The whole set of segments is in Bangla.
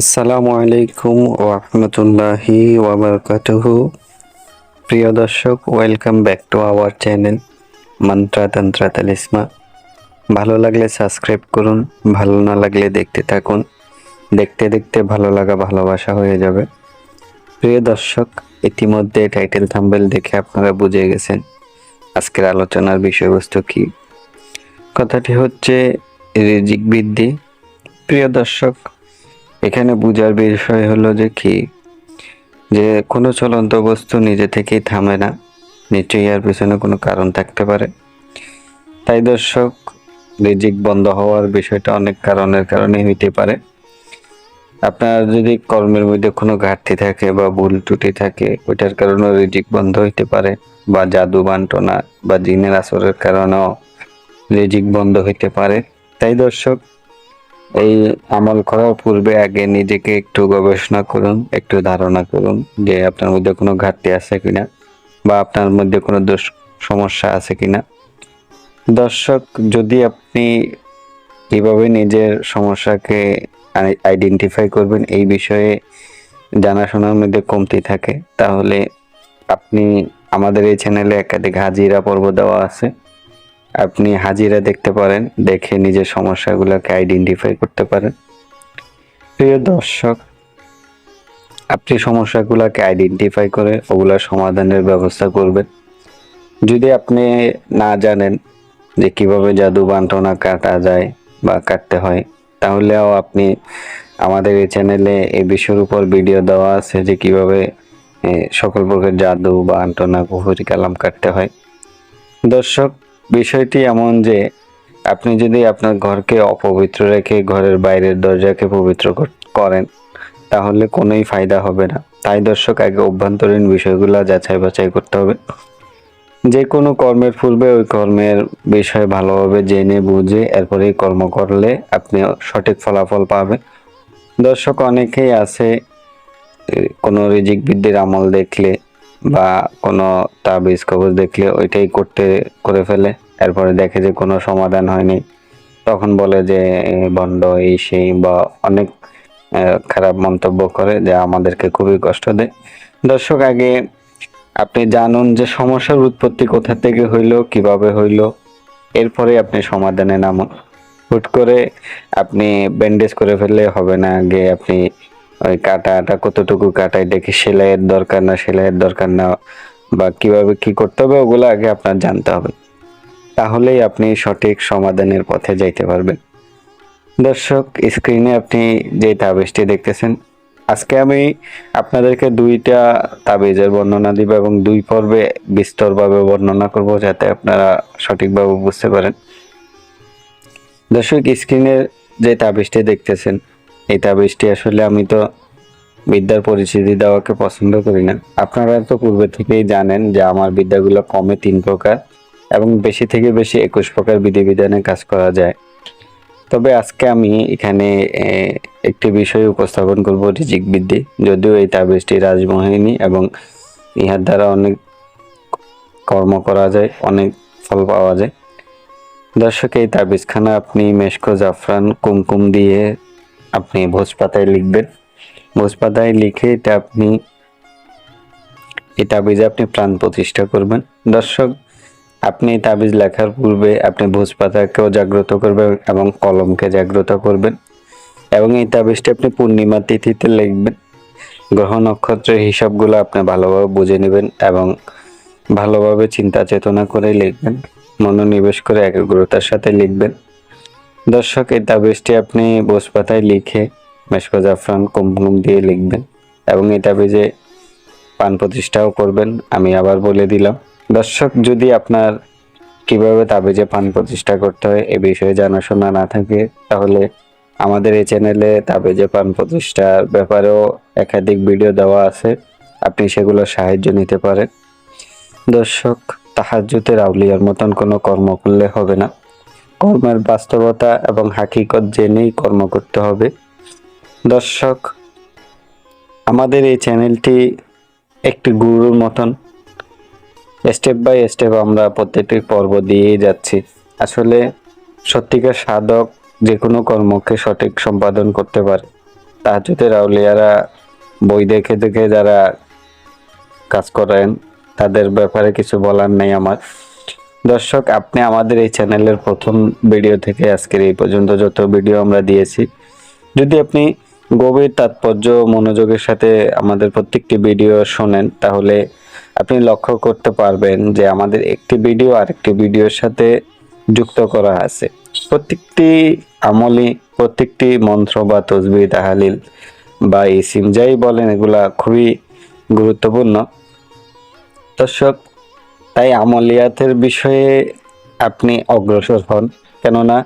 আসসালামু আলাইকুম ওরহমতুল্লাহি ওবরকাতুহু প্রিয় দর্শক, welcome back to our channel Mantra Tantra talisman. ভালো লাগলে সাবস্ক্রাইব করুন, ভালো না লাগলে দেখতে থাকুন। দেখতে দেখতে ভালো লাগা ভালোবাসা হয়ে যাবে। প্রিয় দর্শক, ইতিমধ্যে টাইটেল থাম্বেল দেখে আপনারা বুঝে গেছেন আজকের আলোচনার বিষয়বস্তু কি। কথাটি হচ্ছে রিজিক বৃদ্ধি। প্রিয় দর্শক এখানে বোঝার বিষয় হলো যে কি? যে কোনো চলন্ত বস্তু নিজে থেকেই থামে না। নিশ্চয়ই এর পিছনে কোনো কারণ থাকতে পারে। তাই দর্শক, রিজিক বন্ধ হওয়ার বিষয়টা অনেক কারণের কারণে হইতে পারে। আপনার যদি কর্মের মধ্যে কোনো ঘাটতি থাকে বা ভুল ত্রুটি থাকে, ওইটার কারণেও রিজিক বন্ধ হইতে পারে বা জাদু বান্টনা বা জিনের আসরের কারণেও রিজিক বন্ধ হইতে পারে। তাই দর্শক এই আমল করার পূর্বে আগে নিজেকে একটু গবেষণা করুন, একটু ধারণা করুন যে আপনার মধ্যে কোনো ঘাটতি আছে কিনা বা আপনার মধ্যে কোনো দোষ সমস্যা আছে কিনা। দর্শক, যদি আপনি কীভাবে নিজের সমস্যাকে আইডেন্টিফাই করবেন এই বিষয়ে জানাশোনার মধ্যে কমতি থাকে, তাহলে আপনি আমাদের এই চ্যানেলে একাধিক হাজিরা পর্ব দেওয়া আছে। আপনি হাজিরা দেখতে পারেন, দেখে নিজের সমস্যাগুলোকে আইডেন্টিফাই করতে পারেন। প্রিয় দর্শক, আপনি সমস্যাগুলোকে আইডেন্টিফাই করে ওগুলোর সমাধানের ব্যবস্থা করবেন। যদি আপনি না জানেন যে কীভাবে জাদু বান্টনা কাটা যায় বা কাটতে হয়, তাহলেও আপনি আমাদের এই চ্যানেলে এই বিষয়ের উপর ভিডিও দেওয়া আছে যে কীভাবে সকল প্রকার জাদু বা আন্টনা কুফুরি কালাম কাটতে হয়। দর্শক বিষয়টি এমন যে আপনি যদি আপনার ঘরকে অপবিত্র রেখে ঘরের বাইরের দরজাকে পবিত্র করেন, তাহলে কোনোই ফায়দা হবে না। তাই দর্শক, আগে অভ্যন্তরীণ বিষয়গুলো যাচাই বাছাই করতে হবে। যে কোনো কর্মের পূর্বে ওই কর্মের বিষয়ে ভালোভাবে জেনে বুঝে এরপরেই কর্ম করলে আপনি সঠিক ফলাফল পাবেন। দর্শক, অনেকেই আছে কোনো রিজিক বৃদ্ধির আমল দেখলে বা কোনো তাবিজ কবজ দেখলে ওইটাই করতে, করে ফেলে। এরপরে দেখে যে কোনো সমাধান হয়নি। তখন বলে যে ভণ্ড এই সেই, বা অনেক খারাপ মন্তব্য করে যা আমাদেরকে খুবই কষ্ট দেয়। দর্শক, আগে আপনি জানুন যে সমস্যার উৎপত্তি কোথা থেকে হইল, কীভাবে হইল। এরপরে আপনি সমাধানে নামুন। হুট করে আপনি ব্যান্ডেজ করে ফেললে হবে না। আগে আপনি ওই কাটাটা কতটুকু কাটাই দেখি সেলাইয়ের দরকার না, সেলাইয়ের দরকার না, বা কীভাবে কি করতে হবে, ওগুলো আগে আপনার জানতে হবে। তাহলেই আপনি সঠিক সমাধানের পথে যাইতে পারবেন। দর্শক স্ক্রিনে আপনি যে তাবিজটি দেখতেছেন, আজকে আমি আপনাদেরকে দুইটা তাবিজের বর্ণনা দিব এবং দুই পর্বে বিস্তরভাবে বর্ণনা করব, যাতে আপনারা সঠিকভাবে বুঝতে পারেন। দর্শক স্ক্রিনে যে তাবিজটি দেখতেছেন এই তাবিজটি আসলে আমি তো বিদ্যার পরিচিতি দেওয়াকে পছন্দ করি না। আপনারা তো পূর্বে থেকেই জানেন যে আমার বিদ্যাগুলো কমে তিন প্রকার এবং বেশি থেকে বেশি একুশ প্রকার বিধিবিধানে কাজ করা যায়। তবে আজকে আমি এখানে একটি বিষয় উপস্থাপন করব রিজিক বৃদ্ধি। যদিও এই তাবিজটি রাজমোহিনী এবং ইহার দ্বারা অনেক কর্ম করা যায়, অনেক ফল পাওয়া যায়। দর্শক, এই তাবিজখানা আপনি মেশকো জাফরান কুমকুম দিয়ে আপনি ভোজ পাতায় লিখবেন। ভোজ পাতায় লিখে এটা আপনি এই তাবিজে আপনি প্রাণ প্রতিষ্ঠা করবেন। দর্শক, আপনি এই তাবিজ লেখার পূর্বে আপনি ভোজ পাতাকেও জাগ্রত করবেন এবং কলমকে জাগ্রত করবেন এবং এই তাবিজটি আপনি পূর্ণিমা তিথিতে লিখবেন। গ্রহ নক্ষত্রের হিসাবগুলো আপনি ভালোভাবে বুঝে নেবেন এবং ভালোভাবে চিন্তা চেতনা করে লিখবেন। মনোনিবেশ করে একাগ্রতার সাথে লিখবেন। দর্শক, এই তাবিজটি আপনি বোস পাতায় লিখে মেশকো জাফরান কুমকুম দিয়ে লিখবেন এবং এই তাবিজে পান প্রতিষ্ঠাও করবেন, আমি আবার বলে দিলাম। দর্শক, যদি আপনার কীভাবে তাবিজে পান প্রতিষ্ঠা করতে হয় এ বিষয়ে জানাশোনা না থাকে, তাহলে আমাদের এই চ্যানেলে তাবিজে পান প্রতিষ্ঠার ব্যাপারেও একাধিক ভিডিও দেওয়া আছে, আপনি সেগুলো সাহায্য নিতে পারেন। দর্শক তাহাজ্জুতের আউলিয়ার মতন কোনো কর্ম করলে হবে না। কর্মের বাস্তবতা এবং হাকিকত জেনেই কর্ম করতে হবে। দর্শক, আমাদের এই চ্যানেলটি একটি গুরুর মতন। স্টেপ বাই স্টেপ আমরা প্রত্যেকটি পর্ব দিয়েই যাচ্ছি। আসলে সত্যিকার সাধক যে কোনো কর্মকে সঠিক সম্পাদন করতে পারে। তাহাজুদের আউলিয়ারা বই দেখে দেখে যারা কাজ করেন, তাদের ব্যাপারে কিছু বলার নেই আমার। দর্শক, আপনি আমাদের এই চ্যানেলের প্রথম ভিডিও থেকে আজকের এই পর্যন্ত যত ভিডিও আমরা দিয়েছি, যদি আপনি গভীর তাৎপর্য মনোযোগের সাথে আমাদের প্রত্যেকটি ভিডিও শোনেন, তাহলে আপনি লক্ষ্য করতে পারবেন যে আমাদের একটি ভিডিও আরেকটি ভিডিওর সাথে যুক্ত করা আছে। প্রত্যেকটি আমলি প্রত্যেকটি মন্ত্র বা তসবি তাহালিল বা ইসিম, যাই বলেন, এগুলা খুবই গুরুত্বপূর্ণ। দর্শক তাই আমলিয়াতের বিষয়ে আপনি অগ্রসর হন। কেননা,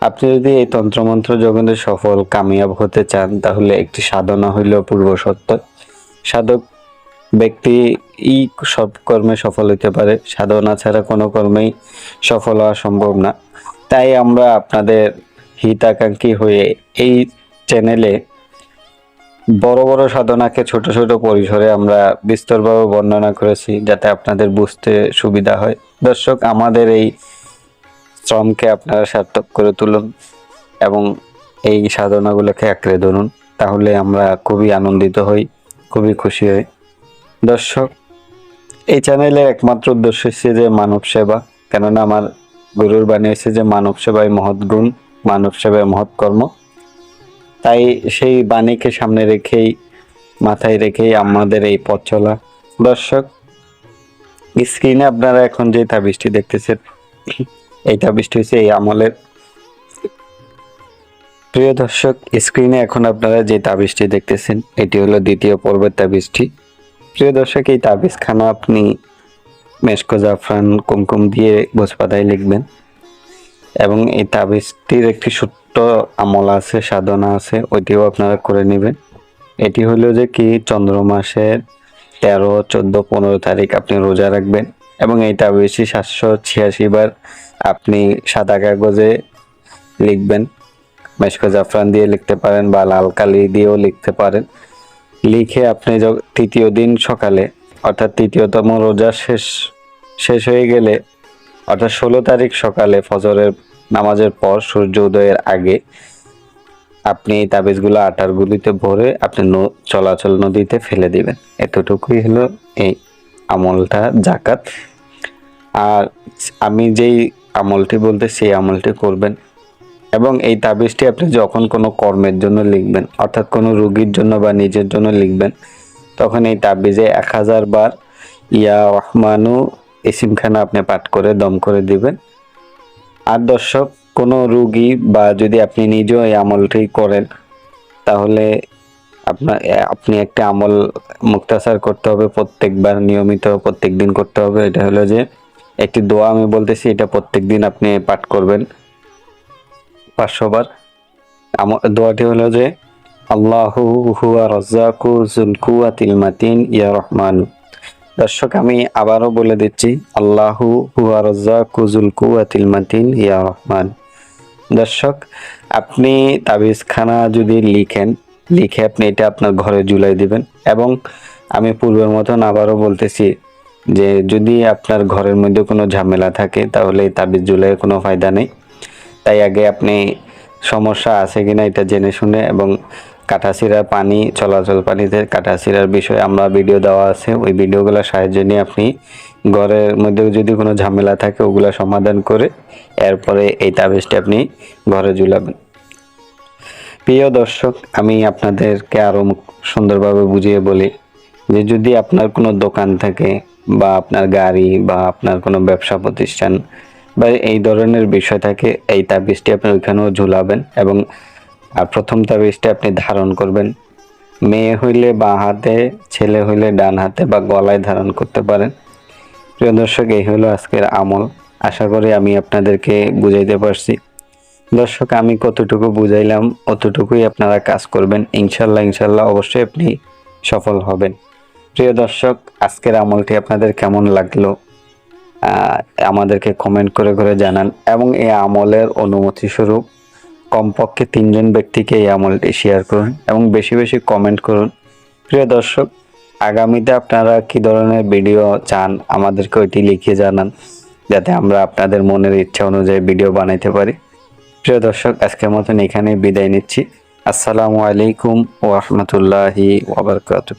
আপনি যদি এই তন্ত্রমন্ত্র জগতে সফল, কামিয়াব হতে চান, তাহলে একটি সাধনা হইল পূর্ব সত্য। সাধক ব্যক্তি ই সব কর্মে সফল হতে পারে। সাধনা ছাড়া কোনো কর্মেই সফল হওয়া সম্ভব না। তাই আমরা আপনাদের হিতাকাঙ্ক্ষী হয়ে এই চ্যানেলে বড় বড় সাধনাকে ছোট ছোট পরিসরে আমরা বিস্তরভাবে বর্ণনা করেছি যাতে আপনাদের বুঝতে সুবিধা হয়। দর্শক, আমাদের এই শ্রমকে আপনারা সার্থক করে তুলুন এবং এই সাধনাগুলোকে আঁকড়ে ধরুন। তাহলে আমরা খুবই আনন্দিত হই, খুবই খুশি হই। দর্শক, এই চ্যানেলের একমাত্র উদ্দেশ্য হচ্ছে যে মানব সেবা, কেননা আমার গুরুর বাণী হচ্ছে যে মানব সেবায় মহৎ গুণ, মানব সেবায় মহৎ কর্ম। তাই সেই বাণীকে সামনে রেখেই, মাথায় রেখেই আমাদের এই পথ চলা। দর্শক স্ক্রিনে আপনারা এখন যে তাবিজটি দেখতেছেন, এই তাবিজটি হচ্ছে এই আমলের। প্রিয় দর্শক স্ক্রিনে এখন আপনারা যে তাবিজটি দেখতেছেন, এটি হলো দ্বিতীয় পর্বের তাবিজটি। প্রিয় দর্শক, এই তাবিজখানা আপনি মেশকো জাফরান কুমকুম দিয়ে ভোজপাতায় লিখবেন এবং এই তাবিজটির একটি ছোট্ট আমল আছে, সাধনা আছে, ওইটিও আপনারা করে নেবেন। এটি হলো যে কি, চন্দ্র মাসের তেরো, চোদ্দ, পনেরো তারিখ আপনি রোজা রাখবেন এবং এই তাবিজটি সাতশো ছিয়াশি বার আপনি সাদা কাগজে লিখবেন। মেশকো জাফরান দিয়ে লিখতে পারেন বা লাল কালি দিয়েও লিখতে পারেন। লিখে আপনি তৃতীয় দিন সকালে, অর্থাৎ তৃতীয়তম রোজা শেষ শেষ হয়ে গেলে, অর্থাৎ ষোলো তারিখ সকালে ফজরের নামাজের পর সূর্য উদয়ের আগে আপনি এই তাবিজগুলো আটার গুলিতে ভরে আপনি চলাচল নদীতে ফেলে দিবেন। এতটুকুই হলো এই আমলটা জাকাত আর আমি যেই আমলটি বলতে সেই আমলটি করবেন এবং এই তাবিজটি আপনি যখন কোনো কর্মের জন্য লিখবেন, অর্থাৎ কোনো রুগীর জন্য বা নিজের জন্য লিখবেন, তখন এই তাবিজে এক হাজার বার ইয়া রহমানু ইসিমখানা আপনি পাঠ করে দম করে দিবেন। আর দর্শক, কোনো রুগী বা যদি আপনি নিজেও এই আমলটি করেন, তাহলে আপনার আপনি একটা আমল মুক্তাসার করতে হবে, প্রত্যেকবার নিয়মিত প্রত্যেক দিন করতে হবে। এটা হলো যে, একটি দোয়া আমি বলতেছি, এটা প্রত্যেক দিন আপনি পাঠ করবেন। পাঁচশো বার আমার দোয়াটি হলো যে, আল্লাহু হুয়া রজ্জাকু কুয়াতিল মাতিন, ইয়া রহমান। দর্শক, আমি আবারও বলে দিচ্ছি, আল্লাহু হুয়া রজ্জাকু জুল কুয়াতিল মাতিন, ইয়া রহমান। দর্শক, আপনি তাবিজখানা যদি লিখেন, লিখে আপনি এটা আপনার ঘরে ঝুলাই দিবেন এবং আমি পূর্বের মতন আবারও বলতেছি যে, যদি আপনার ঘরের মধ্যে কোনো ঝামেলা থাকে, তাহলে এই তাবিজ ঝুলাই কোনো ফায়দা নেই। তাই আগে আপনি সমস্যা আছে কিনা এটা জেনে শুনে এবং কাটাছিরার পানি, চলাচল পানিতে কাটাছিরার বিষয়ে আমরা ভিডিও দেওয়া আছে। ওই ভিডিওগুলোর সাহায্য নিয়ে আপনি ঘরের মধ্যে যদি কোনো ঝামেলা থাকে, ওগুলো সমাধান করে এরপরে এই তাবিজটি আপনি ঘরে ঝুলাবেন। প্রিয় দর্শক, আমি আপনাদেরকে আরও সুন্দরভাবে বুঝিয়ে বলি যে যদি আপনার কোনো দোকান থাকে বা আপনার গাড়ি বা আপনার কোনো ব্যবসা প্রতিষ্ঠান বা এই ধরনের বিষয় থাকে, এই তাবিজটি আপনি ওইখানেও ঝুলাবেন এবং আর প্রথম তাবিজটি আপনি ধারণ করবেন। মেয়ে হইলে বাঁ হাতে, ছেলে হইলে ডান হাতে বা গলায় ধারণ করতে পারেন। প্রিয় দর্শক, এই হলো আজকের আমল। আশা করি আমি আপনাদেরকে বুঝাইতে পারছি। দর্শক, আমি কতটুকু বুঝাইলাম, অতটুকুই আপনারা কাজ করবেন। ইনশাল্লাহ ইনশাল্লাহ অবশ্যই আপনি সফল হবেন। প্রিয় দর্শক, আজকের আমলটি আপনাদের কেমন লাগল আমাদেরকে কমেন্ট করে করে জানান। এবং এই আমলের অনুমতি স্বরূপ কমপক্ষে তিনজন ব্যক্তিকে এই আমলটি শেয়ার করুন এবং বেশি বেশি কমেন্ট করুন। প্রিয় দর্শক, আগামীতে আপনারা কি ধরনের ভিডিও চান আমাদেরকে ওইটি লিখে জানান, যাতে আমরা আপনাদের মনের ইচ্ছা অনুযায়ী ভিডিও বানাইতে পারি। প্রিয় দর্শক, আজকের মতন এখানে বিদায় নিচ্ছি। আসসালামু আলাইকুম ওরহমতুল্লাহি ওবরকাতুহ